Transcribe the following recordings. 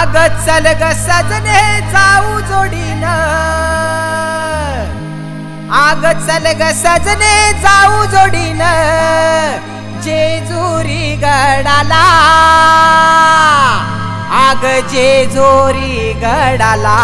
आग चल ग सजने जाऊ जोडीन. आग चल ग सजने जाऊ जोडीन. जेजुरी गडाला. आग जेजुरी गडाला.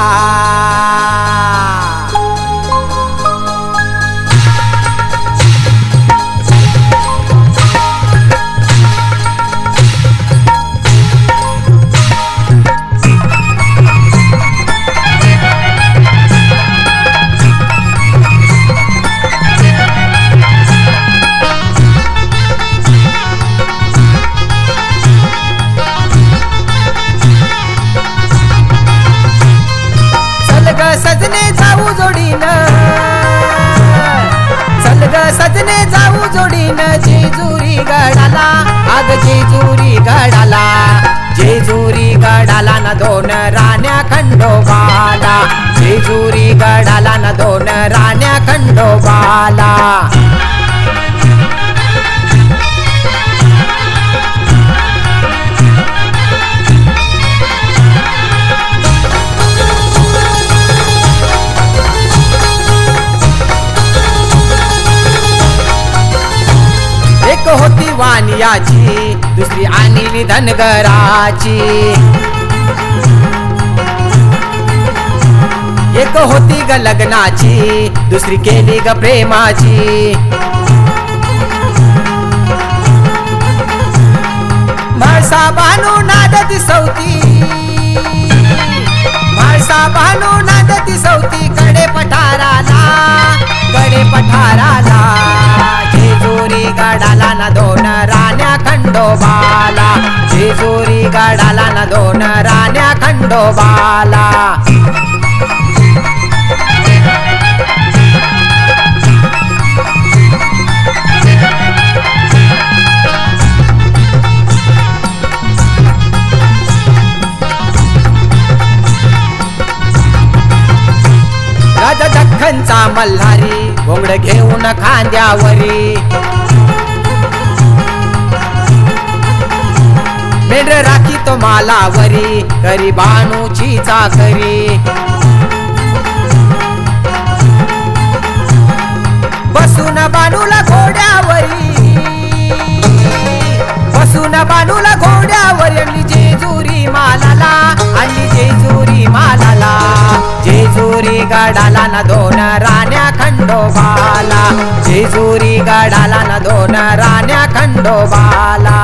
जाऊ जेजुरी गडाला आग जेजुरी गडाला. जेजुरी गडाला न दोन राण्या खंडोबाला जेजुरी गडाला न दोन राण्या खंडोबाला होती दुसरी आणली धनगराची एक होती ग लग्नाची दुसरी केली ग प्रेमाची. म्हाळसा बानू नादती सौती म्हाळसा बानू नादती सौती कडे पठाराला. दोन राण्या खंडोबाला राजा मल्हारी घोंगड घेऊन खांद्यावरी. मेंढ राखी तो मालावरी करी बाणूची चाकरी. बसून बानूला घोड्यावरी. बसून बानूला घोड्यावर आणली जेजुरी मालाला आणली जेजुरी मालाला. जेजुरी गडाला न दोन राण्या खंडोबाला. जेजुरी गडाला न दोन राण्या खंडोबाला.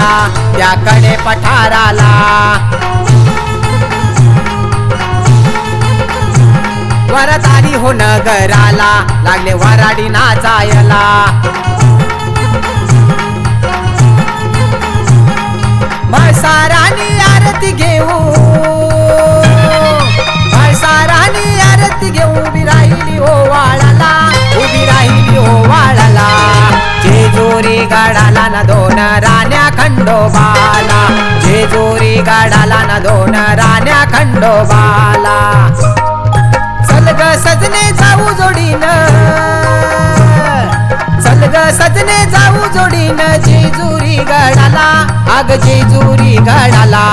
आला त्याकडे पठाराला. वरदारी हो नगराला लागले वराडी नाचायला. म्हसारानी गडाला दोन राण्या खंडोबाला चल सजने जाऊ जोडीन. चल सजने जाऊ जोडीन जेजुरी गडाला. आग जेजुरी गडाला.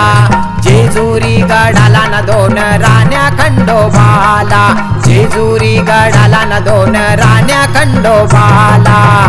जेजुरी गडाला न दोन राण्या खंडोबाला जेजुरी गडाला न दोन राण्या खंडोबाला